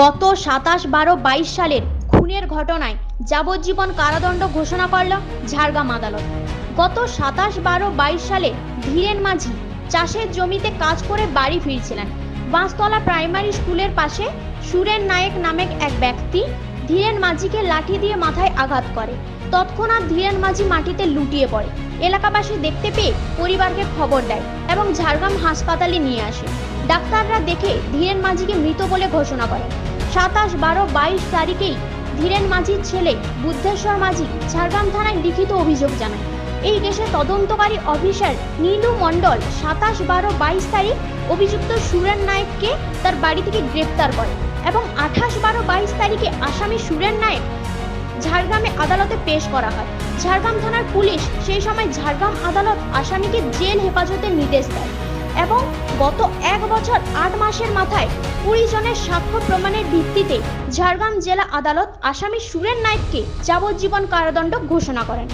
গত সাতাশ বারো বাইশ সালের খুনের ঘটনায় যাবজ্জীবন কারাদণ্ড ঘোষণা করল ঝাড়গ্রাম আদালত। গত সাতাশ বারো বাইশ সালে ধীরেন মাঝি চাষের জমিতে কাজ করে বাড়ি ফিরছিলেন। বাঁশতলা প্রাইমারি স্কুলের পাশে সুরেন নায়েক নামের এক ব্যক্তি ধীরেন মাঝিকে লাঠি দিয়ে মাথায় আঘাত করে। তৎক্ষণাৎ ধীরেন মাঝি মাটিতে লুটিয়ে পড়ে। এলাকাবাসী দেখতে পেয়ে পরিবারকে খবর দেয় এবং ঝাড়গ্রাম হাসপাতালে নিয়ে আসে। ডাক্তাররা দেখে ধীরেন মাঝিকে মৃত বলে ঘোষণা করে। সাতাশ বারো বাইশ তারিখেই ধীরেন মাঝির ছেলে বুদ্ধেশ্বর মাঝি ঝাড়গ্রাম থানায় লিখিত অভিযোগ জানায়। এই কেসে তদন্তকারী অফিসার নীলু মণ্ডল সাতাশ বারো বাইশ তারিখ অভিযুক্ত সুরেন নায়েককে তার বাড়ি থেকে গ্রেপ্তার করে এবং আঠাশ বারো বাইশ তারিখে আসামি সুরেন নায়েক ঝাড়গ্রামে আদালতে পেশ করা হয়। ঝাড়গ্রাম থানার পুলিশ সেই সময় ঝাড়গ্রাম আদালত আসামিকে জেল হেফাজতের নির্দেশ দেয়। এবং গত এক বছর আট মাসের মাথায় কুড়ি জনের সাক্ষ্য প্রমাণের ভিত্তিতে ঝাড়গ্রাম জেলা আদালত আসামি সুরেন নায়েককে যাবজ্জীবন কারাদণ্ড ঘোষণা করেন।